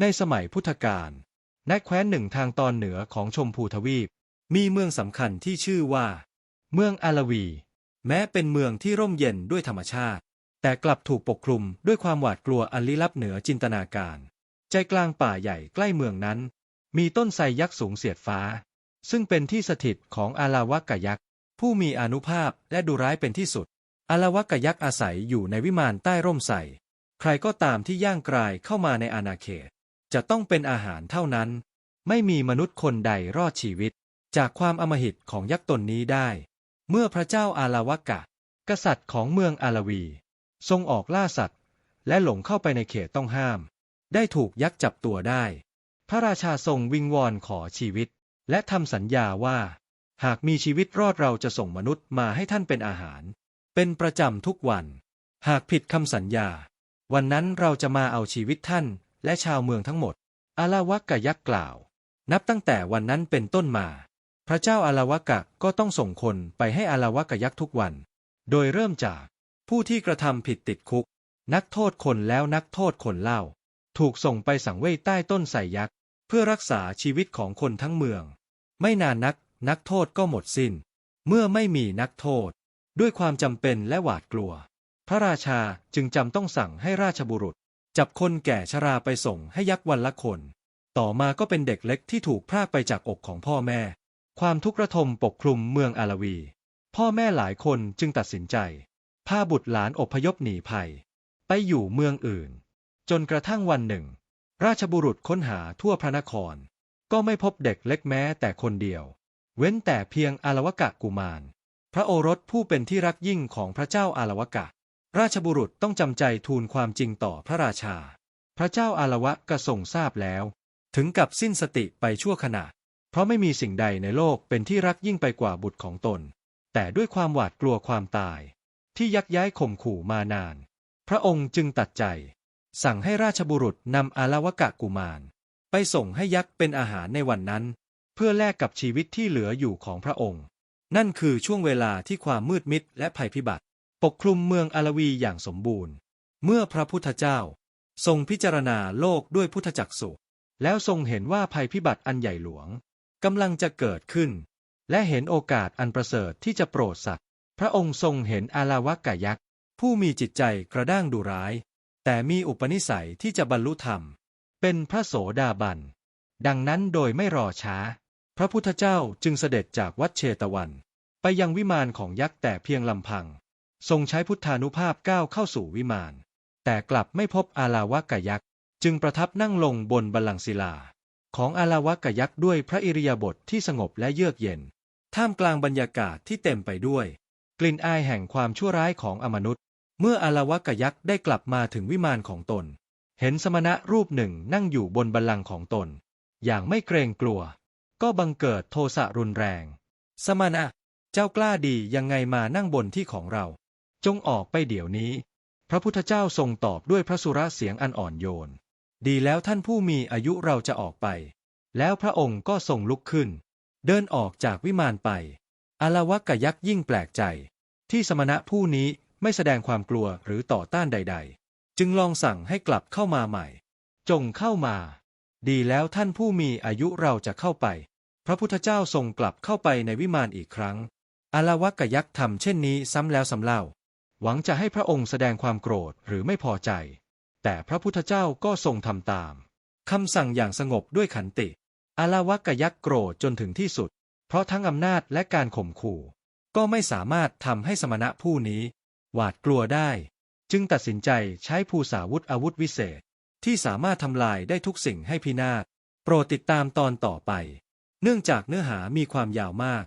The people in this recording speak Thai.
ในสมัยพุทธกาลณแคว้นหนึ่งทางตอนเหนือของชมพูทวีป มีเมืองสำคัญที่ชื่อว่า เมืองอาลาวี แม้เป็นเมืองที่ร่มเย็นด้วยธรรมชาติ แต่กลับถูกปกคลุมด้วยความหวาดกลัวอันลี้ลับเหนือจินตนาการ ใจกลางป่าใหญ่ใกล้เมืองนั้น มีต้นไทรยักษ์สูงเสียดฟ้า ซึ่งเป็นที่สถิตของอาราวะกะยักษ์ผู้มีอนุภาพและดุร้ายเป็นที่สุด อาราวะกะยักษ์อาศัยอยู่ในวิมานใต้ร่มไทรใครก็ตามที่ย่างกรายเข้ามาในอาณาเขต จะต้องเป็นอาหารเท่านั้น ไม่มีมนุษย์คนใดรอดชีวิต จากความอมหิตของยักษ์ตนนี้ได้ เมื่อพระเจ้าอาราวะกะ กษัตริย์ของเมืองอาลาวี ทรงออกล่าสัตว์ และหลงเข้าไปในเขตต้องห้าม ได้ถูกยักษ์จับตัวได้ พระราชาทรงวิงวอนขอชีวิต และทำสัญญาว่า หากมีชีวิตรอดเราจะส่งมนุษย์มาให้ท่านเป็นอาหาร เป็นประจำทุกวัน หากผิดคำสัญญา วันนั้นเราจะมาเอาชีวิตท่าน และชาวเมืองทั้งหมด อาลาวะกะยักษ์กล่าว นับตั้งแต่วันนั้นเป็นต้นมา พระเจ้าอาลาวะกะก็ต้องส่งคนไปให้อาลาวะกะยักษ์ทุกวัน โดยเริ่มจากผู้ที่กระทำผิดติดคุก นักโทษคนแล้วนักโทษคนเล่า ถูกส่งไปสังเวยใต้ต้นไทรยักษ์ เพื่อรักษาชีวิตของคนทั้งเมือง ไม่นานนักนักโทษก็หมดสิน้น เมื่อไม่มีนักโทษ ด้วยความจำเป็นและหวาดกลัว พระราชาจึงจำต้องสั่งให้ราชบุรุษ จับคนแก่ชราไปส่งให้ยักษ์วันละคน ต่อมาก็เป็นเด็กเล็กที่ถูกพรากไปจากอกของพ่อแม่ ความทุกข์ระทมปกคลุมเมืองอาลาวี พ่อแม่หลายคนจึงตัดสินใจพาบุตรหลานอพยพหนีภัย ไปอยู่เมืองอื่น จนกระทั่งวันหนึ่ง ราชบุรุษค้นหาทั่วพระนคร ก็ไม่พบเด็กเล็กแม้แต่คนเดียว เว้นแต่เพียงอารวกะกุมาร พระโอรสผู้เป็นที่รักยิ่งของพระเจ้าอารวกะ ราชบุรุษต้องจำใจทูลความจริงต่อพระราชา พระเจ้าอารวะกระทรงทราบแล้ว ถึงกับสิ้นสติไปชั่วขณะ เพราะไม่มีสิ่งใดในโลกเป็นที่รักยิ่งไปกว่าบุตรของตน แต่ด้วยความหวาดกลัวความตาย ที่ยักย้ายข่มขู่มานาน พระองค์จึงตัดใจ สั่งให้ราชบุรุษนำอารวกะกุมาร ไปส่งให้ยักษ์เป็นอาหารในวันนั้น เพื่อแลกกับชีวิตที่เหลืออยู่ของพระองค์ นั่นคือช่วงเวลาที่ความมืดมิดและภัยพิบัติ ปกคลุมเมืองอาลวีอย่างสมบูรณ์ เมื่อพระพุทธเจ้า ทรงพิจารณาโลกด้วยพุทธจักสุแล้วทรงเห็นว่าภัยพิบัติอันใหญ่หลวงกำลังจะเกิดขึ้น และเห็นโอกาสอันประเสริฐที่จะโปรดสัตว์พระองค์ทรงเห็นอาลาวกะยักษ์ผู้มีจิตใจกระด้างดุร้าย แต่มีอุปนิสัยที่จะบรรลุธรรม เป็นพระโสดาบัน ดังนั้นโดยไม่รอช้า พระพุทธเจ้าจึงเสด็จจากวัดเชตวัน ไปยังวิมานของยักษ์แต่เพียงลำพัง ทรงใช้พุทธานุภาพก้าวเข้าสู่วิมาน แต่กลับไม่พบอาลาวกะยักษ์จึงประทับนั่งลงบนบัลลังก์ศิลา ของอาลาวกะยักษ์ด้วยพระอิริยาบถทที่สงบและเยือกเย็น ท่ามกลางบรรยากาศที่เต็มไปด้วย กลิ่นอายแห่งความชั่วร้ายของอมนุษย์ เมื่ออาลาวกะยักษ์ได้กลับมาถึงวิมานของตน เห็นสมณะรูปหนึ่งนั่งอยู่บนบัลลังก์ของตน อย่างไม่เกรงกลัว ก็บังเกิดโทสะรุนแรง สมณะ เจ้ากล้าดียังไงมานั่งบนที่ของเรา จงออกไปเดี๋ยวนี้ พระพุทธเจ้าทรงตอบด้วยพระสุรเสียงอันอ่อนโยน ดีแล้วท่านผู้มีอายุเราจะออกไป แล้วพระองค์ก็ทรงลุกขึ้น เดินออกจากวิมานไปอาลาวกะยักษ์ยิ่งแปลกใจ ที่สมณะผู้นี้ไม่แสดงความกลัวหรือต่อต้านใด ๆ จึงลองสั่งให้กลับเข้ามาใหม่ จงเข้ามา ดีแล้วท่านผู้มีอายุเราจะเข้าไป พระพุทธเจ้าทรงกลับเข้าไปในวิมานอีกครั้งอาลาวกะยักษ์ทำเช่นนี้ซ้ำแล้วซ้ำเล่า หวังจะให้พระองค์แสดงความโกรธหรือไม่พอใจ แต่พระพุทธเจ้าก็ทรงทำตามคำสั่งอย่างสงบด้วยขันติ อาลาวกะยักษ์โกรธจนถึงที่สุด เพราะทั้งอำนาจและการข่มขู่ ก็ไม่สามารถทำให้สมณะผู้นี้ หวาดกลัวได้ จึงตัดสินใจใช้ภูสาวุธอาวุธวิเศษ ที่สามารถทำลายได้ทุกสิ่งให้พินาศโปรดติดตามตอนต่อไป เนื่องจากเนื้อหามีความยาวมาก